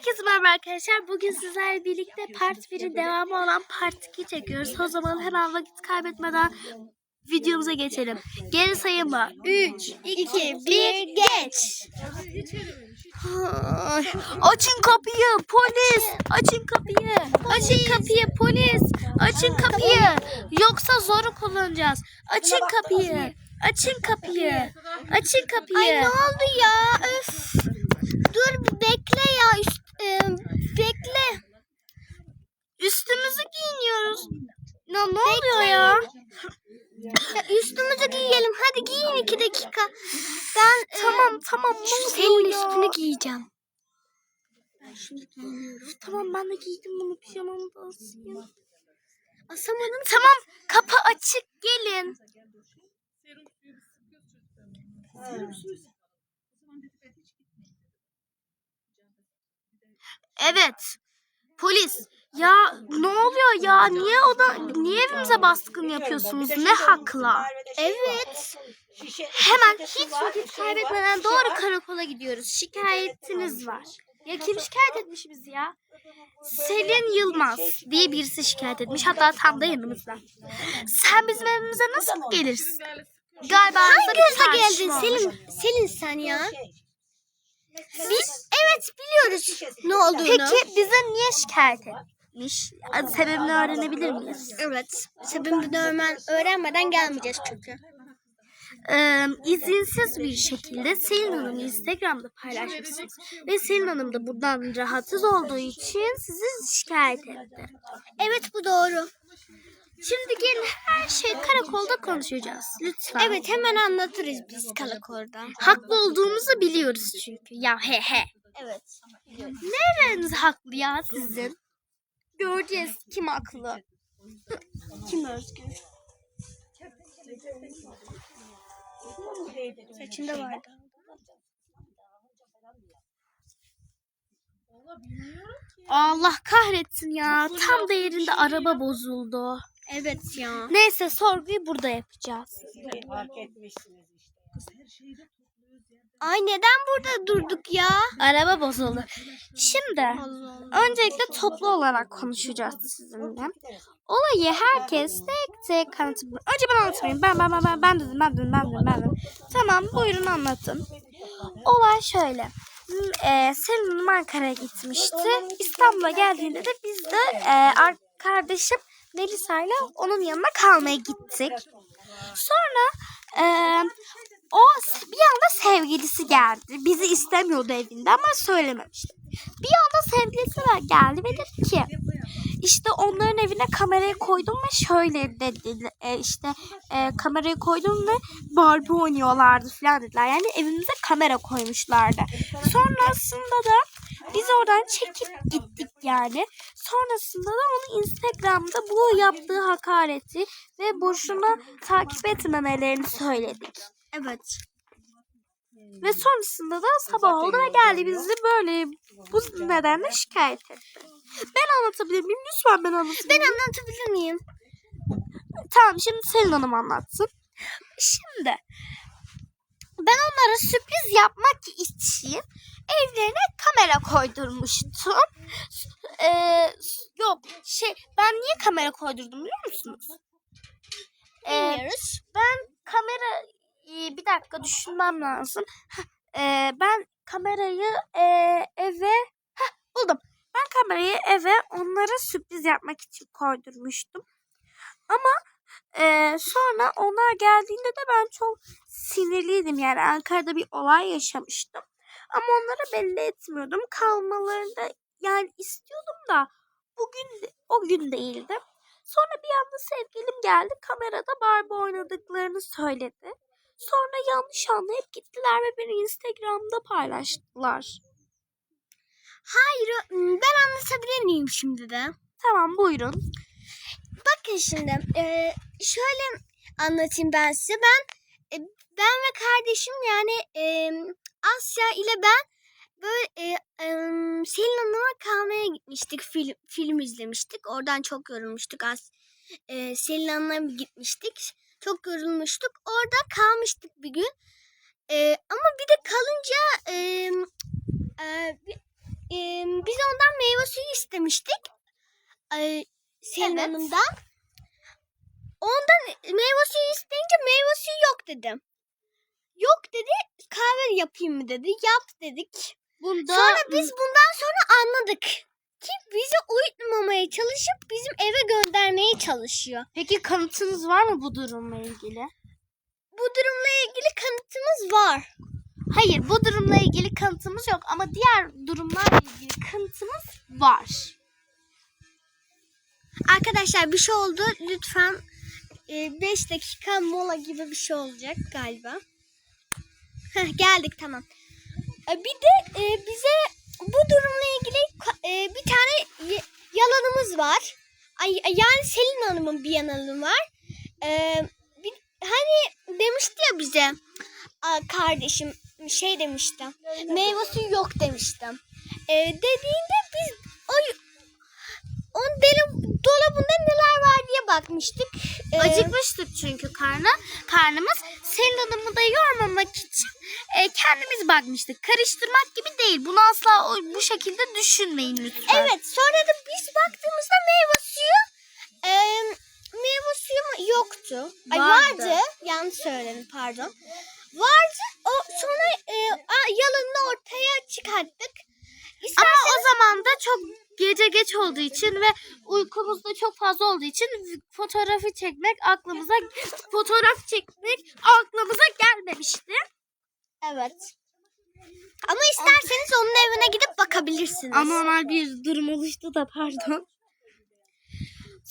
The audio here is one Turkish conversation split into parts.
Herkese merhaba arkadaşlar. Bugün sizlerle birlikte part 1'in devamı olan part 2 çekiyoruz. O zaman hemen vakit kaybetmeden videomuza geçelim. Geri sayımla 3, 2, 1, geç. Açın kapıyı polis. Açın kapıyı. Açın kapıyı polis. Açın kapıyı. Yoksa zoru kullanacağız. Açın kapıyı. Açın kapıyı. Açın kapıyı. Ay ne oldu ya? Öf. Dur bekle ya. Üst, e, bekle. Üstümüzü giyiniyoruz. Ya ne oluyor ya? ya? Üstümüzü giyelim. Hadi giyin iki dakika. Ben e, Tamam tamam ne senin üstünü giyeceğim. Tamam ben de giydim bunu pijamamı da asayım. Asamadım. Tamam kapı açık gelin. Evet. Polis. Ya ne oluyor ya? Niye oda niye evimize baskın yapıyorsunuz? Ne hakla? Evet. Hemen hiç vakit kaybetmeden doğru karakola gidiyoruz. Şikayetiniz var. Ya kim şikayet etmiş bizi ya? Selin Yılmaz diye birisi şikayet etmiş. Hatta tam da yanımızda. Sen bizim evimize nasıl gelirsin? Galiba Hangi hızla geldin. Selin? Selin sen ya. Biz evet biliyoruz ne olduğunu. Peki bize niye şikayet etmiş? Sebebini öğrenebilir miyiz? Evet. Sebebini öğren öğrenmeden gelmeyeceğiz çünkü. Ee, izinsiz bir şekilde Selin Hanım'ı Instagram'da paylaşmışsınız. Ve Selin Hanım da buradan rahatsız olduğu için sizi şikayet etti. Evet bu doğru. Şimdi gelin her şey karakolda konuşacağız. Lütfen. Evet hemen anlatırız biz karakolda. Haklı olduğumuzu biliyoruz çünkü. Ya he he. Evet. Nereniz haklı ya sizin? Göreceğiz kim haklı. Kim özgür? Saçında vardı. Allah kahretsin ya. Tam da yerinde araba bozuldu. Evet ya. Neyse sorguyu burada yapacağız. Fark etmişsiniz işte. Ay neden burada durduk ya? Araba bozuldu. Şimdi öncelikle toplu olarak konuşacağız sizinle. Olayı herkes tek tek anlatın. Önce ben anlatmayayım. Ben ben ben ben ben dedim ben dedim ben dedim ben dedim. Tamam buyurun anlatın. Olay şöyle. Hmm, E, Selin Ankara'ya gitmişti. İstanbul'a geldiğinde de biz de e, ar- kardeşim Melisa ile onun yanına kalmaya gittik. Sonra e, o bir anda sevgilisi geldi. Bizi istemiyordu evinde ama söylememişti. Bir anda sevgilisi geldi ve dedi ki işte onların evine kamerayı koydum ve şöyle dedi e, işte e, kamerayı koydum ve Barbie oynuyorlardı falan dediler. Yani evimize kamera koymuşlardı. Sonrasında da biz oradan çekip gittik yani. Sonrasında da onu Instagram'da bu yaptığı hakareti ve boşuna takip etmemelerini söyledik. Evet. Ve sonrasında da sabah oldu ve geldi bizi böyle bu nedenle şikayet etti. Ben anlatabilir miyim? Lütfen ben anlatayım. Ben anlatabilir miyim? Tamam şimdi Selin Hanım anlatsın. Şimdi ben onlara sürpriz yapmak için evlerine kamera koydurmuştum. Ee, yok şey ben niye kamera koydurdum biliyor musunuz? Ee, Bilmiyoruz. ben kamera e, bir dakika düşünmem lazım. Heh, e, ben kamerayı e, eve Heh, buldum. Ben kamerayı eve onlara sürpriz yapmak için koydurmuştum. Ama e, sonra onlar geldiğinde de ben çok sinirliydim. Yani Ankara'da bir olay yaşamıştım. Ama onlara belli etmiyordum. Kalmalarını da yani istiyordum da bugün o gün değildi. Sonra bir anda sevgilim geldi. Kamerada Barbie oynadıklarını söyledi. Sonra yanlış anlayıp gittiler ve beni Instagram'da paylaştılar. Hayır ben anlatabilir miyim şimdi de? Tamam buyurun. Bakın şimdi e, şöyle anlatayım ben size. Ben e, ben ve kardeşim yani e, Asya ile ben böyle e, e, Selin Hanım'a kalmaya gitmiştik. Film, film izlemiştik. Oradan çok yorulmuştuk. As, e, Selin Hanım'a gitmiştik. Çok yorulmuştuk. Orada kalmıştık bir gün. E, ama bir de kalınca e, e, e, biz ondan meyve suyu istemiştik. Ee, Selin Evet. Hanım'dan. Ondan meyve suyu isteyince meyve suyu yok dedim. Yok dedi kahve yapayım mı dedi. Yap dedik. Bunda Sonra biz bundan sonra anladık ki bizi uyutmamaya çalışıp bizim eve göndermeye çalışıyor. Peki kanıtınız var mı bu durumla ilgili? Bu durumla ilgili kanıtımız var. Hayır bu durumla ilgili kanıtımız yok ama diğer durumlarla ilgili kanıtımız var. Arkadaşlar bir şey oldu. Lütfen 5 dakika mola gibi bir şey olacak galiba. Heh, geldik tamam. E, bir de e, bize bu durumla ilgili e, bir tane yalanımız var. Ay, yani Selin Hanım'ın bir yalanı var. E, bir- hani demişti ya bize "Aa, kardeşim şey demişti. Meyve suyu yok demiştim. E, dediğinde biz o onun deli, dolabında neler var diye bakmıştık. Ee, Acıkmıştık çünkü karnı. Karnımız Selin Hanım'ı da yormamak için e, kendimiz bakmıştık. Karıştırmak gibi değil. Bunu asla o- bu şekilde düşünmeyin lütfen. Evet sonra da biz baktığımızda meyve suyu e, meyve suyu mu yoktu. Ay, Vardı. vardı. Yanlış söyledim pardon. Vardı. O sonra e, a- yalanını ortaya çıkarttık. Ama o zaman da çok gece geç olduğu için ve uykumuz da çok fazla olduğu için fotoğrafı çekmek aklımıza fotoğraf çekmek aklımıza gelmemişti. Evet. Ama isterseniz onun evine gidip bakabilirsiniz. Anormal bir durum oluştu da pardon.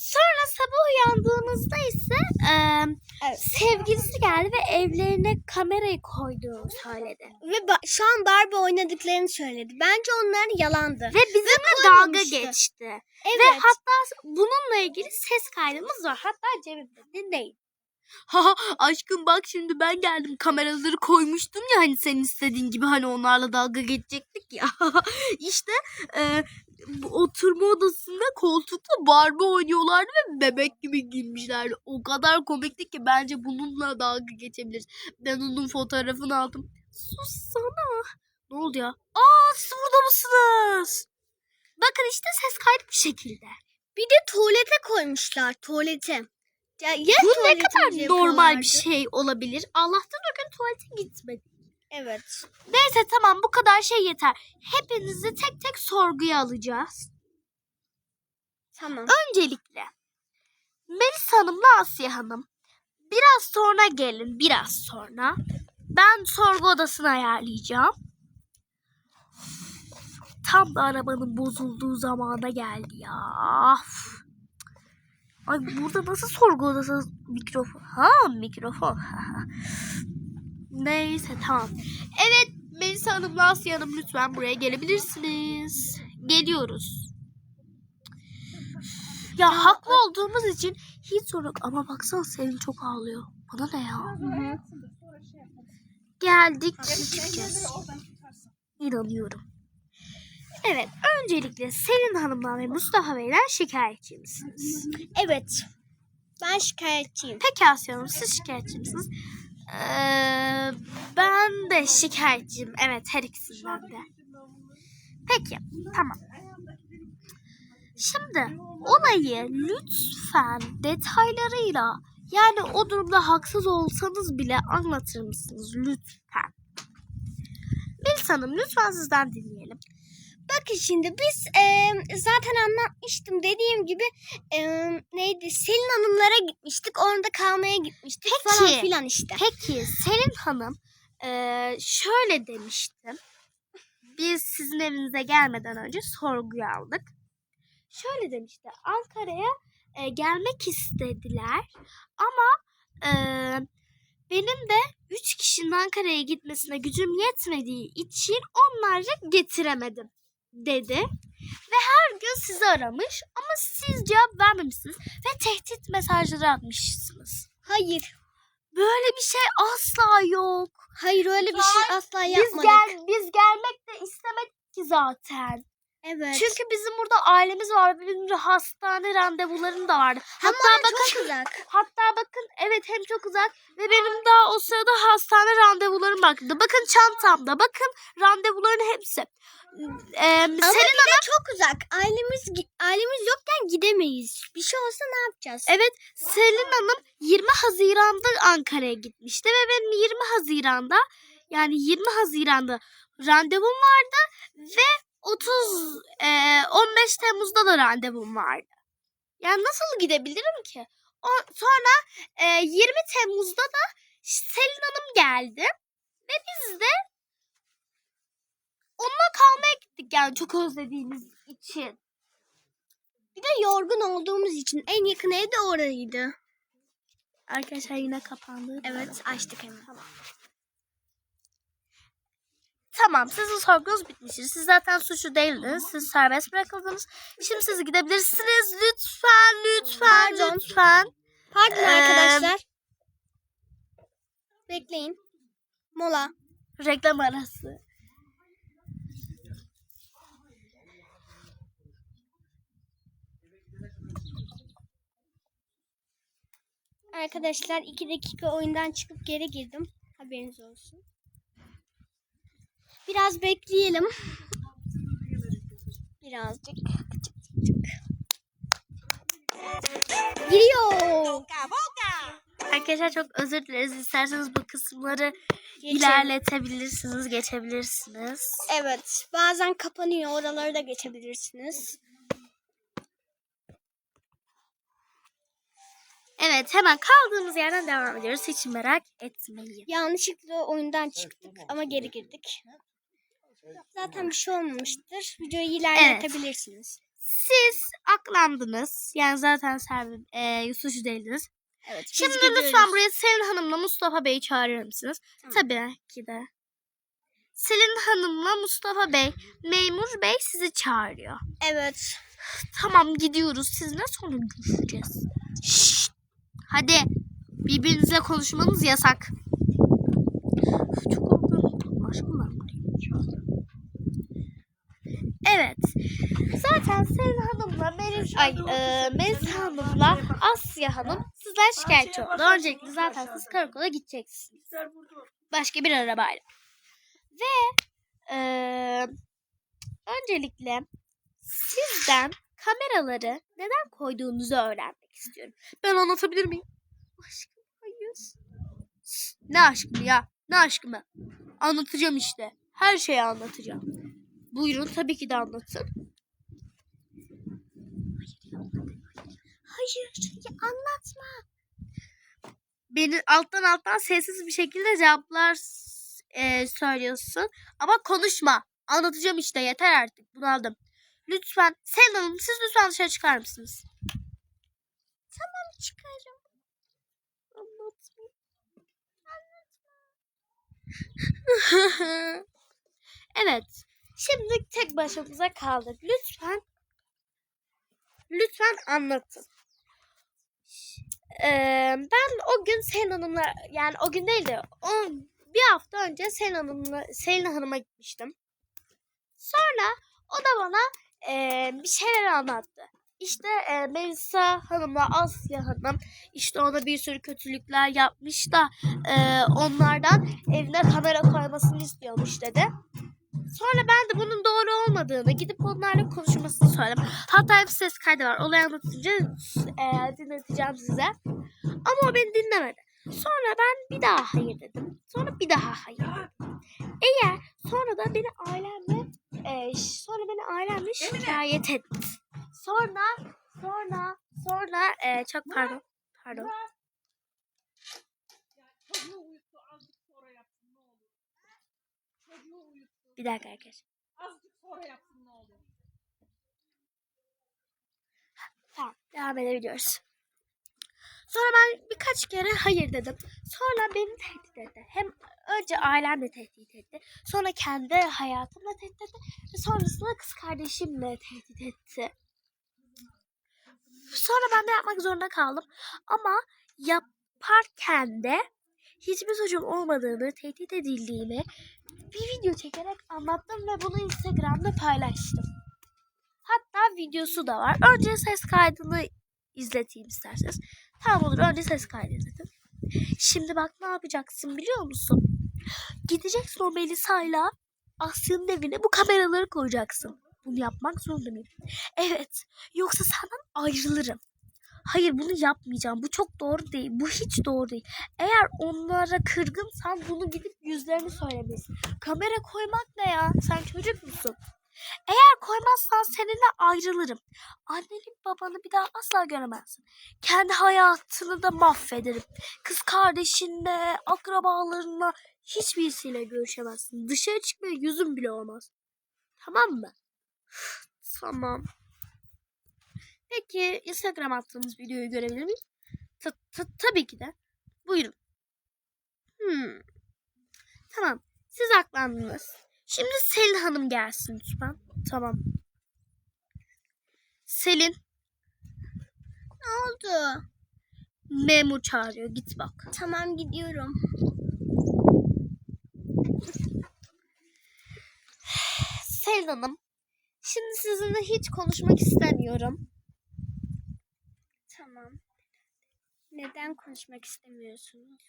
Sonra sabah uyandığımızda ise e, Evet. sevgilisi geldi ve evlerine kamerayı koyduğunu söyledi. Ve ba- şu an Barbie oynadıklarını söyledi. Bence onlar yalandı. Ve bizimle dalga koymamıştı. geçti. Evet. Ve hatta bununla ilgili ses kaydımız var. Hatta cebimde dinleyin. Ha aşkım bak şimdi ben geldim kameraları koymuştum ya hani senin istediğin gibi hani onlarla dalga geçecektik ya. işte e, oturma odasında koltukta Barbie oynuyorlardı ve bebek gibi giymişlerdi. O kadar komikti ki bence bununla dalga geçebiliriz. Ben onun fotoğrafını aldım. Sus sana. Ne oldu ya? Aa siz burada mısınız? Bakın işte ses kaydı bu şekilde. Bir de tuvalete koymuşlar. Tuvalete. Ya, ya Bu ne kadar normal bir şey olabilir. Allah'tan o gün tuvalete gitmedik. Evet. Neyse tamam bu kadar şey yeter. Hepinizi tek tek sorguya alacağız. Tamam. Öncelikle Melis Hanım'la Asiye Hanım. Biraz sonra gelin biraz sonra. Ben sorgu odasını ayarlayacağım. Tam da arabanın bozulduğu zamana geldi ya. Ay burada nasıl sorgu odası mikrofon? Ha mikrofon. Neyse tamam. Evet Melisa Hanım'la Asiye Hanım lütfen buraya gelebilirsiniz. Geliyoruz. Ya haklı olduğumuz için hiç sorun. Ama baksana Selin çok ağlıyor. Bana ne ya? Geldik gideceğiz. İnanıyorum. Evet öncelikle Selin Hanım'dan ve Mustafa Bey'den şikayetçi misiniz? Evet. Ben şikayetçiyim. Peki Asya Hanım siz şikayetçi misiniz? Ee, ben şikayetçiyim. Evet her ikisinden de. Peki tamam. Şimdi olayı lütfen detaylarıyla yani o durumda haksız olsanız bile anlatır mısınız lütfen? Melis Hanım lütfen sizden dinleyelim. Bakın şimdi biz e, zaten anlatmıştım dediğim gibi e, neydi Selin Hanımlara gitmiştik orada kalmaya gitmiştik Peki. falan filan işte. Peki Selin Hanım eee, şöyle demiştim. Biz sizin evinize gelmeden önce sorguya aldık. Şöyle demişti. Ankara'ya e, gelmek istediler ama e, benim de üç kişinin Ankara'ya gitmesine gücüm yetmediği için onlarca getiremedim dedi. Ve her gün sizi aramış ama siz cevap vermemişsiniz ve tehdit mesajları atmışsınız. Hayır. Böyle bir şey asla yok. Hayır öyle bir şey asla Biz yapmadık. gel biz gelmek de istemedik ki zaten. Evet. Çünkü bizim burada ailemiz var. Bizim hastane randevularım da vardı. Ama Hatta oraya bakın çok uzak. Hatta bakın evet hem çok uzak ve benim daha o sırada hastane randevularım vardı. Bakın çantamda bakın randevuların hepsi. Ee, Ama Selin bir de çok uzak. Ailemiz ailemiz yokken gidemeyiz. Bir şey olsa ne yapacağız? Evet Selin Hanım 20 Haziran'da Ankara'ya gitmişti ve benim 20 Haziran'da yani 20 Haziran'da randevum vardı ve 30 e, 15 Temmuz'da da randevum vardı. Yani nasıl gidebilirim ki? O, sonra e, 20 Temmuz'da da Selin Hanım geldi ve biz de onunla kalmaya gittik yani çok özlediğimiz için. Bir de yorgun olduğumuz için en yakın ev de oraydı. Arkadaşlar yine kapandı. Evet açtık hemen. Tamam sizin sorgunuz bitmiştir. Siz zaten suçlu değildiniz. Siz serbest bırakıldınız. Şimdi siz gidebilirsiniz. Lütfen, lütfen, Pardon. lütfen. Pardon Ee, arkadaşlar. Bekleyin. Mola. Reklam arası. Arkadaşlar iki dakika oyundan çıkıp geri girdim. Haberiniz olsun. Biraz bekleyelim. Birazcık. Giriyor. Arkadaşlar çok özür dileriz. İsterseniz bu kısımları Geçelim. ilerletebilirsiniz, geçebilirsiniz. Evet. Bazen kapanıyor. Oraları da geçebilirsiniz. Evet hemen kaldığımız yerden devam ediyoruz. Hiç merak etmeyin. Yanlışlıkla oyundan çıktık ama geri girdik. Zaten bir şey olmamıştır. Videoyu ilerletebilirsiniz. Siz aklandınız. Yani zaten serbi, e, suçlu değildiniz. Evet. Şimdi gidiyoruz. lütfen buraya Selin Hanım'la Mustafa Bey'i çağırır mısınız? Tamam. Tabii ki de. Selin Hanım'la Mustafa Bey, Memur Bey sizi çağırıyor. Evet. Tamam gidiyoruz. Sizinle sonra görüşeceğiz. Şşt! Hadi. Birbirinizle konuşmanız yasak. Çok korkuyorum. Aşkım ben. Evet. Zaten Selin Hanım'la Melis, ay, e, Melis Hanım'la Asya Hanım sizden şikayetçi oldu. Öncelikle zaten siz karakola gideceksiniz. Başka bir arabayla. Ve e, öncelikle sizden kameraları neden koyduğunuzu öğrenmek istiyorum. Ben anlatabilir miyim? Aşkım hayır. Ne aşkım ya? Ne aşkımı? Anlatacağım işte. Her şeyi anlatacağım. Buyurun tabii ki de anlatın. Hayır, anlatma. Beni alttan alttan sessiz bir şekilde cevaplar e, söylüyorsun. Ama konuşma. Anlatacağım işte yeter artık. Bunu aldım. Lütfen Selin Hanım siz lütfen dışarı çıkar mısınız? Tamam çıkarım. Anlatma. evet. Şimdi tek başımıza kaldık. Lütfen lütfen anlatın. Ee, ben o gün Selin Hanım'la yani o gün değil de o, bir hafta önce Selin Hanım'la Selin Hanım'a gitmiştim. Sonra o da bana e, bir şeyler anlattı. İşte e, Melisa Hanım'la Asya Hanım işte ona bir sürü kötülükler yapmış da e, onlardan evine kamera koymasını istiyormuş dedi. Sonra ben de bunun doğru olmadığını gidip onlarla konuşmasını söyledim. Hatta bir ses kaydı var. Olayı anlatınca e, dinleteceğim size. Ama o beni dinlemedi. Sonra ben bir daha hayır dedim. Sonra bir daha hayır dedim. Eğer sonra da beni ailemle e, sonra beni ailemle şikayet etti. Sonra sonra sonra e, çok pardon pardon. Çocuğu uyuttu azıcık sonra yapsın ne olur. Çocuğu uyuttu Bir dakika arkadaşlar. azıcık sonra yapsın ne olur. Tamam devam edebiliyoruz. Sonra ben birkaç kere hayır dedim. Sonra beni tehdit etti. Hem önce ailemle tehdit etti. Sonra kendi hayatımla tehdit etti. Ve sonrasında kız kardeşimle tehdit etti. Sonra ben de yapmak zorunda kaldım. Ama yaparken de hiçbir suçum olmadığını, tehdit edildiğimi bir video çekerek anlattım ve bunu Instagram'da paylaştım. videosu da var. Önce ses kaydını izleteyim isterseniz. Tamam olur önce ses kaydı izletin. Şimdi bak ne yapacaksın biliyor musun? Gideceksin o Melisa'yla Asya'nın evine bu kameraları koyacaksın. Bunu yapmak zorunda mıyım? Evet. Yoksa senden ayrılırım. Hayır bunu yapmayacağım. Bu çok doğru değil. Bu hiç doğru değil. Eğer onlara kırgınsan bunu gidip yüzlerini söylemelisin. Kamera koymak ne ya? Sen çocuk musun? Eğer koymazsan seninle ayrılırım. Anneni babanı bir daha asla göremezsin. Kendi hayatını da mahvederim. Kız kardeşinle, akrabalarınla hiçbirisiyle görüşemezsin. Dışarı çıkmaya yüzün bile olmaz. Tamam mı? Tamam. Peki Instagram attığınız videoyu görebilir miyim? Ta- ta- tabii ki de. Buyurun. Hmm. Tamam. Siz aklandınız. Şimdi Selin Hanım gelsin lütfen. Tamam. Selin Ne oldu? memur çağırıyor. Git bak. Tamam gidiyorum. Selin Hanım. Şimdi sizinle hiç konuşmak istemiyorum. Tamam. Neden konuşmak istemiyorsunuz?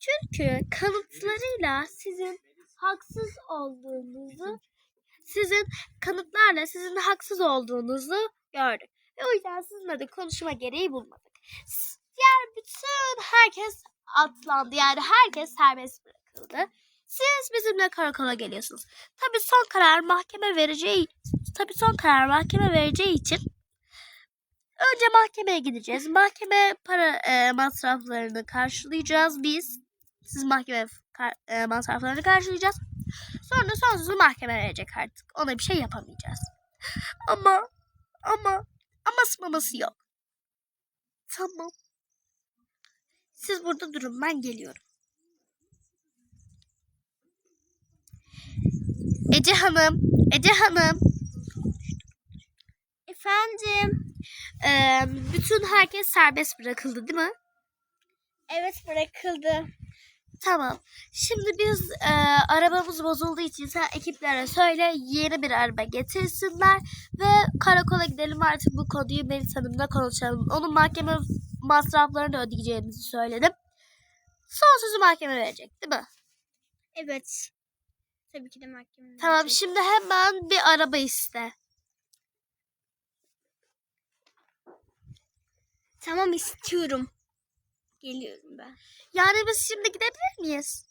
Çünkü kanıtlarıyla sizin haksız olduğunuzu sizin kanıtlarla sizin haksız olduğunuzu gördük. Ve o yüzden sizinle de konuşma gereği bulmadık. Diğer bütün herkes atlandı. Yani herkes serbest bırakıldı. Siz bizimle karakola geliyorsunuz. Tabii son karar mahkeme vereceği tabii son karar mahkeme vereceği için önce mahkemeye gideceğiz. Mahkeme para e, masraflarını karşılayacağız biz. Siz mahkeme kar- e, masraflarını karşılayacağız. Sonra son sözü mahkeme verecek artık. Ona bir şey yapamayacağız. Ama ama aması maması yok. Tamam. Siz burada durun ben geliyorum. Ece Hanım, Ece Hanım. Efendim? Ee, bütün herkes serbest bırakıldı değil mi? Evet bırakıldı. Tamam. Şimdi biz e, arabamız bozulduğu için sen ekiplere söyle yeni bir araba getirsinler ve karakola gidelim artık bu konuyu Melis Hanım'la konuşalım. Onun mahkeme masraflarını ödeyeceğimizi söyledim. Son sözü mahkeme verecek değil mi? Evet. Tabii ki de mahkeme. Tamam verecek. şimdi hemen bir araba iste. Tamam istiyorum. Geliyorum ben. Yani biz şimdi gidebilir miyiz?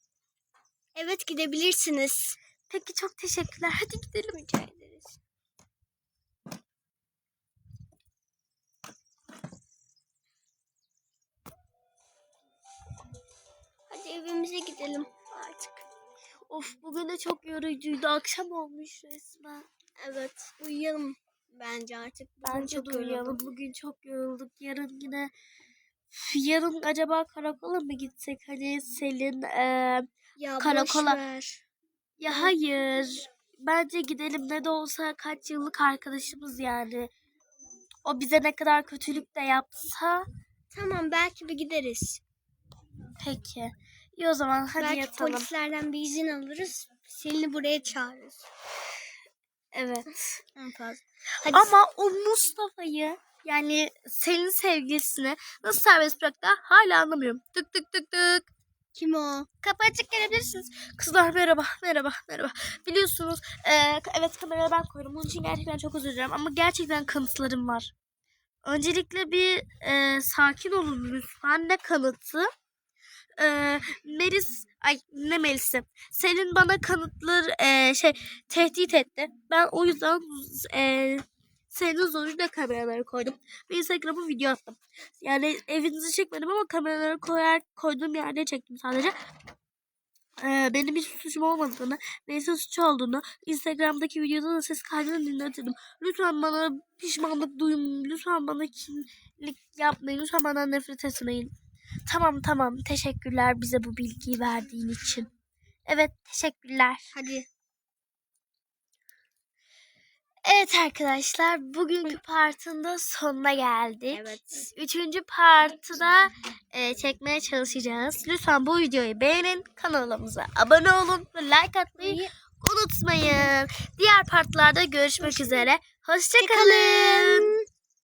Evet gidebilirsiniz. Peki çok teşekkürler. Hadi gidelim. Rica ederiz. Hadi evimize gidelim artık. Of bugün de çok yorucuydu. Akşam olmuş resmen. Evet uyuyalım bence artık. Bence de uyuyalım. Bugün çok yorulduk. Yarın yine yarın acaba karakola mı gitsek? Hani Selin eee, Ya Karakola- boş ver. ya hayır. Bence gidelim ne de olsa kaç yıllık arkadaşımız yani. O bize ne kadar kötülük de yapsa Tamam belki bir gideriz. peki. İyi o zaman hadi belki yatalım. polislerden bir izin alırız. Selin'i buraya çağırırız. Evet. En fazla. Hadi Ama o Mustafa'yı yani senin sevgilisini nasıl serbest bıraktı hala anlamıyorum. Tık tık tık tık. kim o? Kapı açık gelebilirsiniz. Kızlar merhaba, merhaba, merhaba. Biliyorsunuz eee, evet kamerayı ben koydum. Bunun için gerçekten çok özür dilerim ama gerçekten kanıtlarım var. Öncelikle bir eee, sakin olun lütfen. Ne kanıtı? Eee Melis, ay ne Melis'i? Senin bana kanıtlar eee, şey tehdit etti. Ben o yüzden eee senin zoruyla kameraları koydum. Ve Instagram'a video attım. Yani evinizi çekmedim ama kameraları koyar, koyduğum yerde çektim sadece. Ee, benim hiç suçum olmadığını, neyse suç olduğunu, Instagram'daki videoda da ses kaydını dinletirdim. Lütfen bana pişmanlık duyun, lütfen bana kinlik yapmayın, lütfen bana nefret etmeyin. Tamam tamam, teşekkürler bize bu bilgiyi verdiğin için. Evet, teşekkürler. Hadi. Evet arkadaşlar, bugünkü partın da sonuna geldik. Evet. Üçüncü partı da e, çekmeye çalışacağız. Lütfen bu videoyu beğenin, kanalımıza abone olun ve like atmayı unutmayın. Diğer partlarda görüşmek üzere. Hoşçakalın. Kalın.